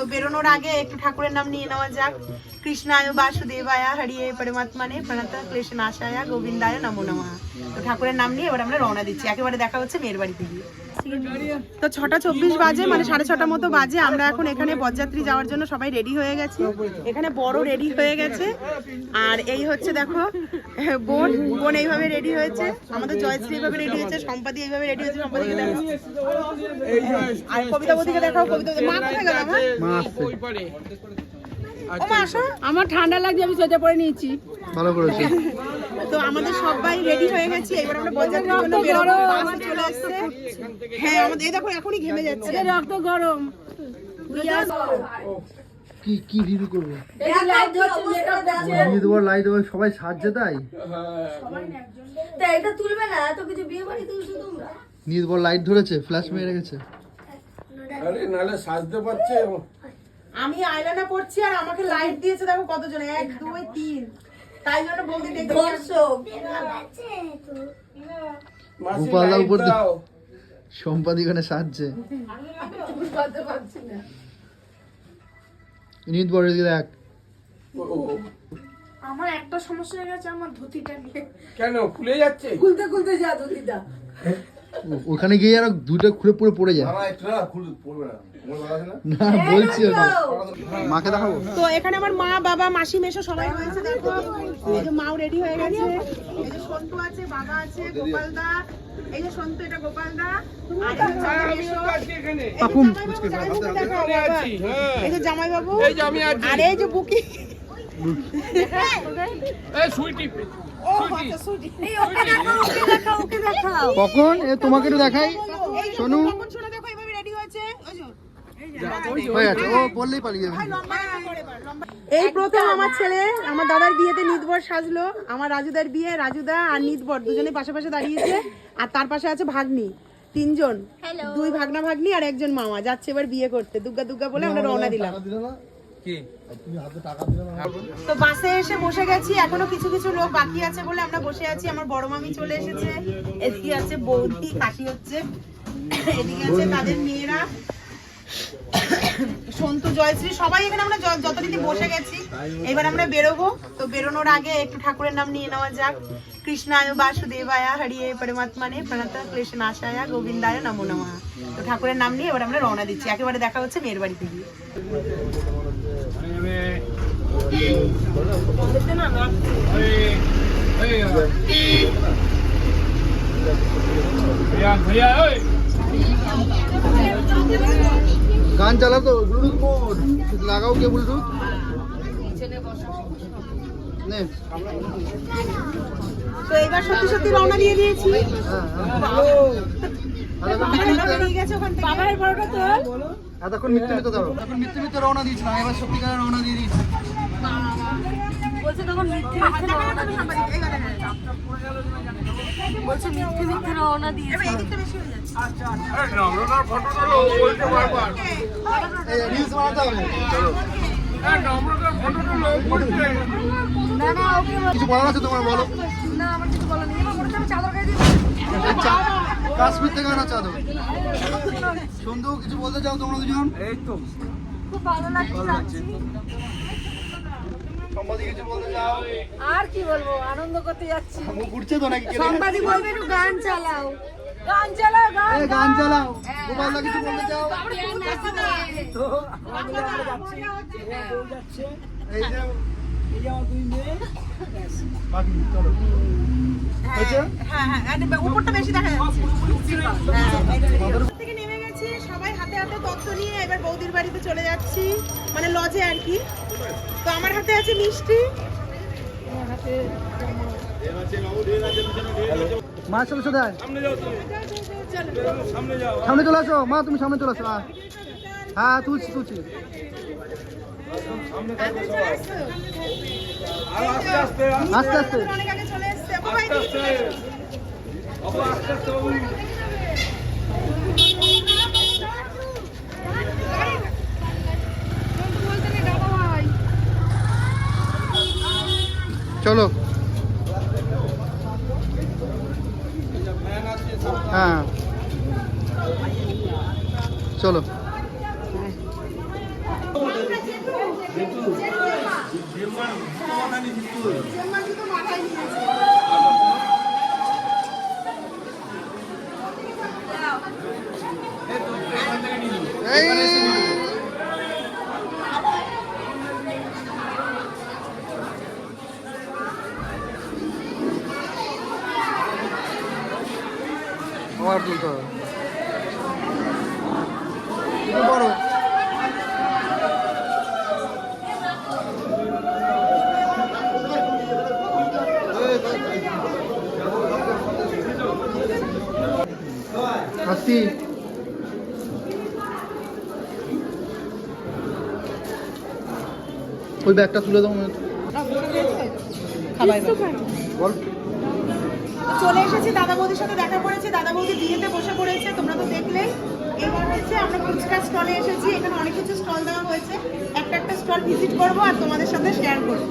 তো বেরোনোর আগে একটু ঠাকুরের নাম নিয়ে নেওয়া যাক। কৃষ্ণায় বাসুদেবায়া, হরিয়ে পরমাত্মানে প্রণত ক্লেশ নাশায়া, গোবিন্দায় নমো নমঃ। তো ঠাকুরের নাম নিয়ে এবার আমরা রওনা দিচ্ছি। একেবারে দেখা হচ্ছে মেয়ের বাড়িতে গিয়ে। তো ছটা চব্বিশ বাজে মানে সাড়ে ছটা মতো বাজে। আমরা এখন এখানে বরযাত্রী যাওয়ার জন্য সবাই রেডি হয়ে গেছি। এখানে বড় রেডি হয়ে গেছে। আর এই হচ্ছে, দেখো বোন বোন এইভাবে রেডি হয়েছে। আমাদের জয়শ্রী এইভাবে রেডি হয়েছে সম্পাদি এইভাবে রেডি হয়েছে সম্পাদিকে দেখো আর কবিতা বদিকে দেখাও কবিতা মা কোথায় গেল আমার আমার ঠান্ডা লাগছে আমি সোয়েটার পরে নিয়েছি। ভালো করেছে। তো আমাদের সবাই রেডি হয়ে গেছি এবার আমরা বরযাত্রীর জন্য বেরোবো। বাসে চলে আসছে। হ্যাঁ আমাদের এই দেখো এখনই ঘেমে যাচ্ছে। রক্ত গরম। কি কি রিভিউ করব? নিয়ে দেবো লাই দেবো সবাই সাজছে তাই? এটা তুলবে না এত কিছু বিয়ে বাড়ি তুলছো তোমরা? নিয়ে দেবো লাইট ধরেছে ফ্ল্যাশ মেরে গেছে। আরে নাহলে সাজতে পারছে। আমি আইলানা করছি আর আমাকে লাইট দিয়েছে দেখো কতজন? এক দুই তিন। তাই জন্য গোপালদা light উপর দিয়ে- দাও। সম্পাদি ওখানে সাজছে। নিয়ে বড় দিকে দেখ ও, ও, ও। আমার একটা সমস্যা হয়ে গেছে আমার ধুতিটা নিয়ে। কেন? খুলে যাচ্ছে? খুলতে খুলতে যা ধুতিটা। ওখানে গিয়ে আর দুটো খুলে পুরো পড়ে যায়। আমার একটা না খুল পড়বে না। না না বলছি মাকে দেখাবো? তো এখানে আমার মা বাবা মাসি মেশো সবাই রয়েছে দেখো। এই যে মাও রেডি হয়ে গেছে। এই যে সন্তু আছে বাবা আছে এই সন্তু এটা এই জামাই বাবু। আর এই বুকি। কখন? তোমাকে একটু দেখাই। এই এই প্রথম আমার ছেলে আমার দাদার বিয়েতে নিতবর সাজলো। আমার রাজুদার বিয়ে রাজুদা আর নিতবর দুজনে পাশে পাশে দাঁড়িয়েছে। আর তার পাশে আছে ভাগ্নি তিনজন। দুই ভাগনা ভাগ্নি আর একজন মামা যাচ্ছে এবার বিয়ে করতে। দুর্গা দুর্গা বলে আমরা রওনা দিলাম। তো বাসে এসে বসে গেছি এখনও কিছু কিছু লোক বাকি আছে বলে আমরা বসে আছি। আমার বড় মামি চলে এসেছে এদিকে আছে বৌদি কাশি হচ্ছে। এদিকে আছে তাদের মেয়েরা। সন্তু জয়শ্রী সবাই এখানে আমরা য- যথারীতি বসে গেছি এবার আমরা বেরোবো তো বেরোনোর আগে একটু ঠাকুরের নাম নিয়ে নেওয়া যাক কৃষ্ণায় বাসুদেবায়া হরিয়ে পরমাত্মানে প্রণত ক্লেশ নাশায়া গোবিন্দায় নমো নমঃ তো ঠাকুরের নাম নিয়ে এবার আমরা রওনা দিচ্ছি একেবারে দেখা হচ্ছে মেয়ের বাড়িতে গিয়ে গান চালাও তো ব্লুটুথ মোড লাগাও কে ব্লুটুথ নে। তো এবার সত্যি সত্যি রওনা দিয়ে দিয়েছি। হ্যাঁ হ্যাঁ। এতক্ষণ ধরো এখন মিথ্যে মিথ্যে রওনা দিয়েছিলাম এবার সত্যিকারে রওনা দিয়ে দিয়েছি। বলছে তখন মিথ্যে মিথ্যে রওনা বলছে মিথ্যে মিথ্যে রওনা দিয়েছে। নম্রতার ফটোটা লো বলতে বারবার এই রিলস বানাতে হবে। এই নম্রতার ফটোটা লো বলতে না। না ওকে বল- কিছু বলার আছে তোমার বলো। না আমার কিছু বলা নেই। এবার বলেছে আমি চাদর গায়ে দিই আচ্ছা কাশ্মীর থেকে আনা চাদর। সন্ধেও কিছু বলতে চাও তোমরা দুজন? এই তো। খুব ভালো লাগছে যাচ্ছি সম্পাদি কিছু বলতে চাও আর কি বলব? আনন্দ করতে যাচ্ছি। ঘুরছে তো নাকি কেটে বলবে একটু গান চালাও। গান চালাও গান গান চালাও। গোপালদা কিছু বলতে চাও? এই যে বাকি চলো। হয়েছে হ্যাঁ হ্যাঁ উপরটা বেশি দেখা যাচ্ছে। হ্যাঁ, সবাই হাতে হাতে তত্ত্ব নিয়ে এবার বৌদির বাড়িতে চলে যাচ্ছি মানে লজে আর কি। তো আমার হাতে আছে মিষ্টি। মা চলে আয় সামনে চলে। আসো। মা তুমি সামনে চলে আসো হ্যাঁ তুলছি তুলছি। আস্তে আস্তে। আস্তে আস্তে অনেক আগে চলে এসছে ও ভাই, আস্তে আস্তে বাবা আস্তে আস্তে বাবু চলো হ্যাঁ চলো চেম্বার জুতো মাথায় নিয়েছে এই আবার তুলতে হবে একটু বড় হাসি ওই ব্যাগটা তুলে দাও মনে বল। চলে এসেছি দাদা বৌদির সাথে দেখা করেছি। দাদা বৌদি বিয়েতে বসে পড়েছে তোমরা তো দেখলেই এবার হচ্ছে আমরা ফুচকা স্টলে এসেছি। এখানে অনেক কিছু স্টল দেওয়া হয়েছে। একটা একটা স্টল ভিজিট করব আর তোমাদের সাথে শেয়ার করব।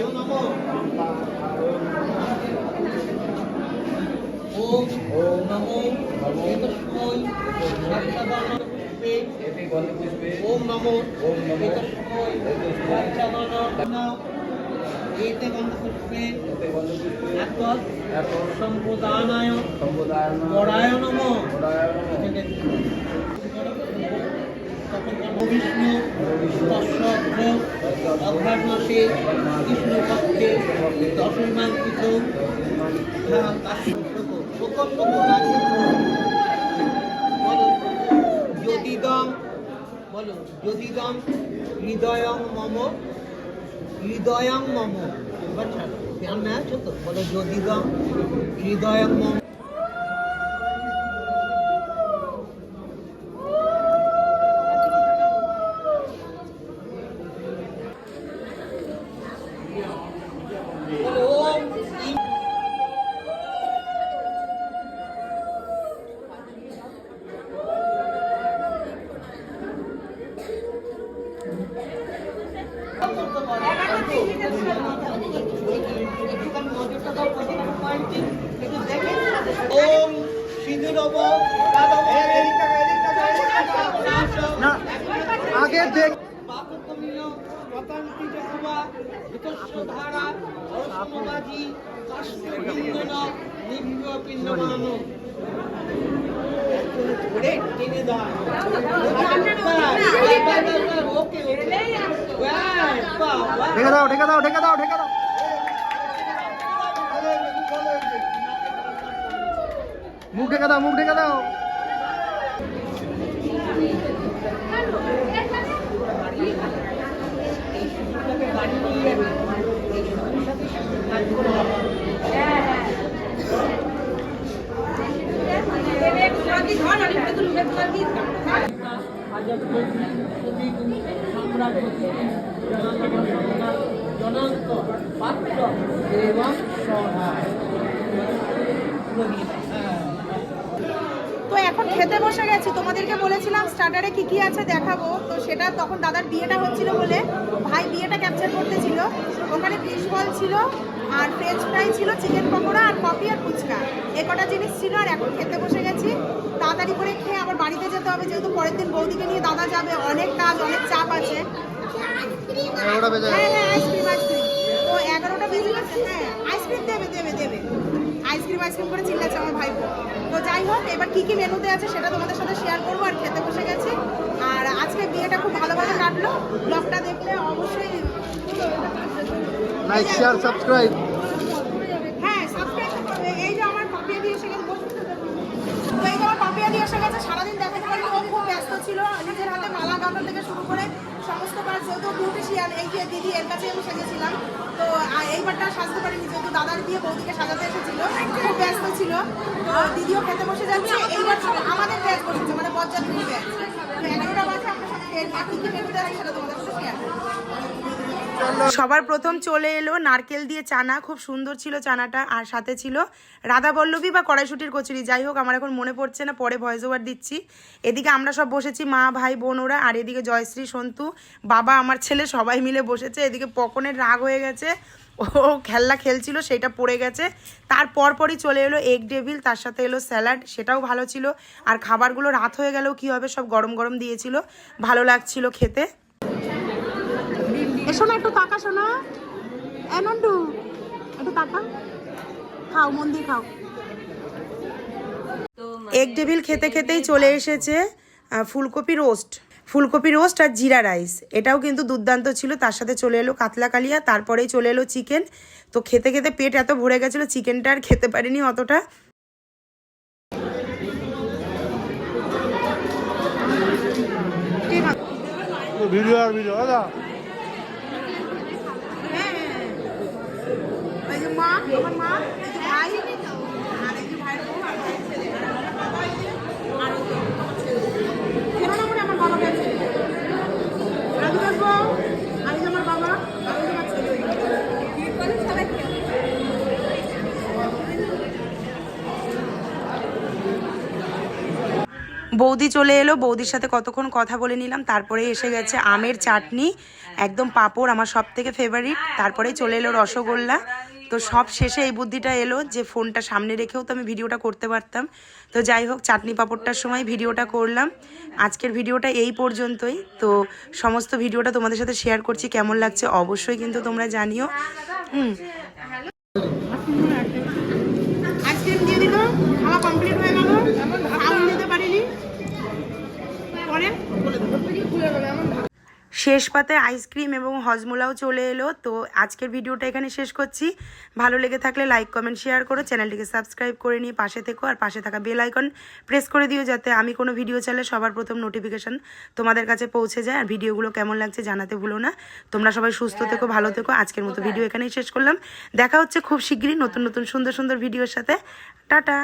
ওম নমো ওম নমো এতে গন্ধপুষ্পে সম্প্রদানায় পরায় নমো বিষ্ণু তস্যগ্র অঘ্রাণ মাসে কৃষ্ণ পক্ষে দশমাঙ্কিত যদিদম, বলো, যদিদম, হৃদয়ং মম হৃদয়ং মম। এবার ধ্যান না আছো তো বলো, যদিদম, হৃদয়ং মম। ওম না আগে দেখ নিম্ন পিণ্ডমান ধরে টেনে দাও ঢেকে দাও ঢেকে দাও ঢেকে দাও। ঢেকে দাও মুখ ঢেকে দাও, মুখ ঢেকে দাও। তো এখন খেতে বসে গেছি। তোমাদেরকে বলেছিলাম স্টার্টারে কি কি আছে দেখাবো। তো সেটা তখন দাদার বিয়েটা হচ্ছিল বলে ভাই বিয়েটা ক্যাপচার করতেছিল ওখানে ফিশ বল ছিল আর ফ্রেঞ্চ ফ্রাই ছিল চিকেন পকোড়া আর কফি আর ফুচকা। এ কটা জিনিস ছিল আর এখন খেতে বসে গেছি। তাড়াতাড়ি করে খেয়ে আবার বাড়িতে যেতে হবে যেহেতু পরের দিন বৌদিকে নিয়ে দাদা যাবে। অনেক কাজ অনেক চাপ আছে। এগারোটা হ্যাঁ আইসক্রিম দেবে দেবে দেবে। আইসক্রিম আইসক্রিম করে চিল্লাচ্ছে আমার ভাই তো যাই হোক এবার কি কি মেনুতে আছে সেটা তোমাদের সাথে শেয়ার করব আর খেতে বসে গেছি। আর আজকে বিয়েটা খুব ভালোভাবে কাটলো। ব্লগটা দেখলে অবশ্যই লাইক শেয়ার সাবস্ক্রাইব হ্যাঁ সাবস্ক্রাইব করবে। এই যে আমার পাপিয়া দিয়ে এসে গেছে এই যে আমার পাপিয়া দিয়ে এসে গেছে সারাদিন দেখাতে পারি ও খুব ব্যস্ত ছিল। নিজের হাতে মালা গাঁথা থেকে শুরু করে সমস্ত কাজ যেহেতু বিউটিশিয়ান এই যে দিদি এর কাছে আমি সেজেছিলাম তো এইবারটা সাজতে দিয়ে বৌদিকে সাজাতে এসেছিল, খুব ব্যস্ত ছিল। দিদিও খেতে বসে যাচ্ছে, এইবার আমাদের ব্যাচ বসেছে মানে বরযাত্রী ব্যাচ এগারোটা বাজে আপনার সাথে খেয়ে- কি কি মেনুতে সেটা তোমাদের সবার প্রথম চলে এলো, নারকেল দিয়ে চানা, খুব সুন্দর ছিল চানাটা, আর সাথে ছিল রাধা বল্লভী বা কড়াইশুটির কচুরি। যাই হোক, আমার এখন মনে পড়ছে না, পরে ভয়েস ওভার দিচ্ছি। এদিকে আমরা সব বসেছি, মা, ভাই, বোন ওরা, আর এদিকে জয়শ্রী, সন্তু, বাবা, আমার ছেলে সবাই মিলে বসেছে। এদিকে পকনের রাগ হয়ে গেছে, ও খেলনা খেলছিল, সেটা পড়ে গেছে। তার পরপরই চলে এলো এগ ডেভিল তার সাথে এলো স্যালাড সেটাও ভালো ছিল। আর খাবারগুলো রাত হয়ে গেলেও কী হবে, সব গরম গরম দিয়েছিল। ভালো লাগছিল খেতে। এসো না একটু তাকা শোনা। এনন্ডু একটু তাকা। খাও মন দিয়ে খাও। এগ ডেভিল খেতে খেতেই চলে এসেছে ফুলকপি রোস্ট। ফুলকপি রোস্ট আর জিরা রাইস। এটাও কিন্তু দুর্দান্ত ছিল তার সাথে চলে এলো কাতলা কালিয়া তারপরেই চলে এলো চিকেন। তো খেতে খেতে পেট এত ভরে গেছিল চিকেনটা আর খেতে পারিনি অতটা। ভিডিও আর ভিডিও দাদা। যে মা, আমার মা, এই যে ভাই, আর এই যে ভাইয়ের বউ, আর ভাইয়ের ছেলে। বৌদি চলে এলো, বৌদির সাথে কতক্ষণ কথা বলে নিলাম, তারপরে এসে গেছে আমের চাটনি, একদম পাঁপড়, আমার সব থেকে ফেভারিট তারপরেই চলে এলো রসগোল্লা। তো সব শেষে এই বুদ্ধিটা এলো যে ফোনটা সামনে রেখেও তো আমি ভিডিওটা করতে পারতাম। তো যাই হোক, চাটনি পাপড়টার সময় ভিডিওটা করলাম। আজকের ভিডিওটা এই পর্যন্তই। তো সমস্ত ভিডিওটা তোমাদের সাথে শেয়ার করছি, কেমন লাগছে অবশ্যই কিন্তু তোমরা জানিও। হুম। আজকে দিয়ে খাওয়া কমপ্লিট হয়ে গেল সাউন্ড দিতে পারিনি পরে শেষ পাতে আইসক্রিম এবং হজমোলাও চলে এলো। তো আজকের ভিডিওটা এখানে শেষ করছি। ভালো লেগে থাকলে লাইক কমেন্ট শেয়ার করো। চ্যানেলটিকে সাবস্ক্রাইব করে নিয়ে পাশে থেকো। আর পাশে থাকা বেল আইকন প্রেস করে দিও যাতে আমি কোনো ভিডিও চালে সবার প্রথম নোটিফিকেশান তোমাদের কাছে পৌঁছে যায়। আর ভিডিওগুলো কেমন লাগছে জানাতে ভুলো না। তোমরা সবাই সুস্থ থেকো ভালো থেকো। আজকের মতো ভিডিও এখানেই শেষ করলাম। দেখা হচ্ছে খুব শিগগিরই নতুন নতুন সুন্দর সুন্দর ভিডিওর সাথে। টাটা!